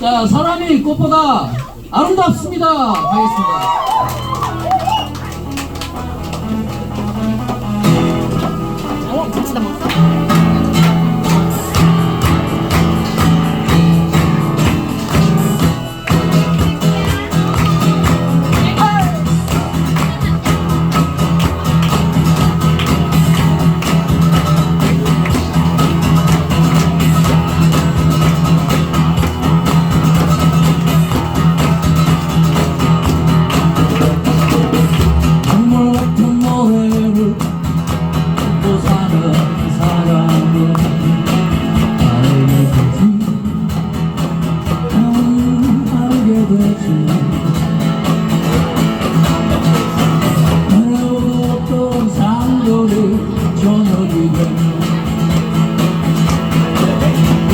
자, 사람이 꽃보다 아름답습니다. 하겠습니다. 어, 다 먹었어? 상도를 저녁이 되면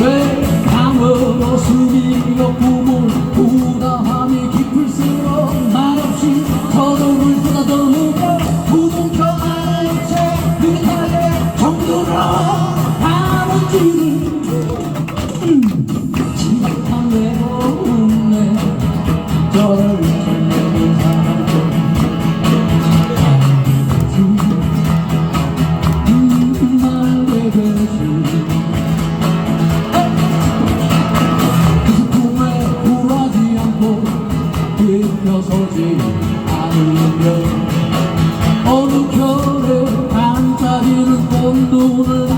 왜 강으로 숨이며 꿈을 우다함이 깊을수록 말없이 서로를 쏟아더누며 부둥켜 안은 채 느긋하게 정도로 가는 줄을 펴서지 않으면 어느 결에 반짝이는 꽃눈을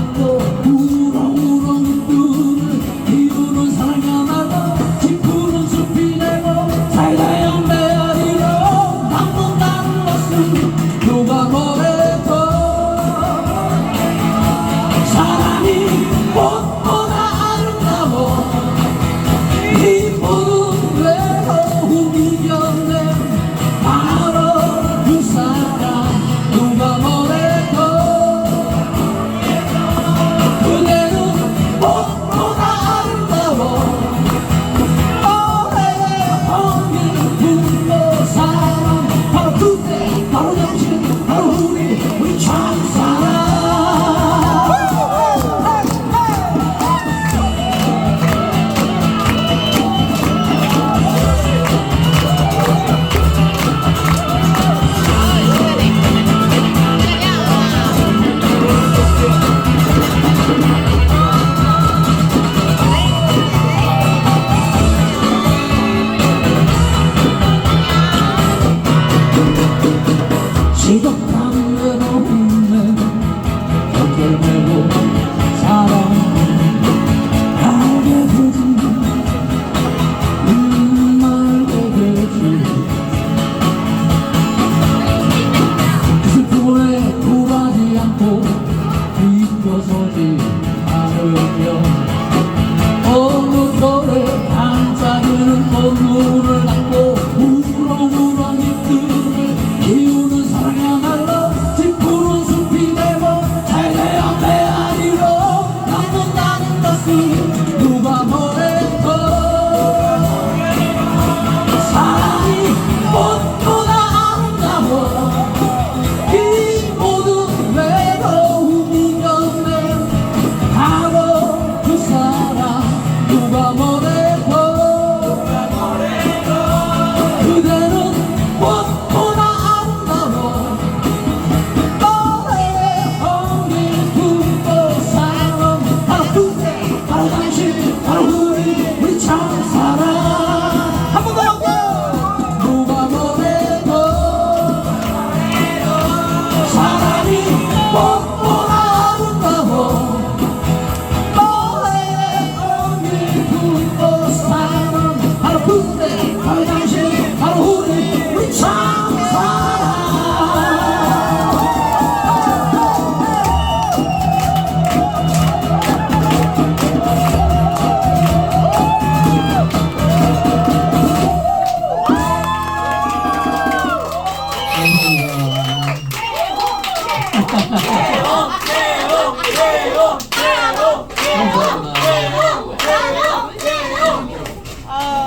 오케이 오케이 오케이 오케이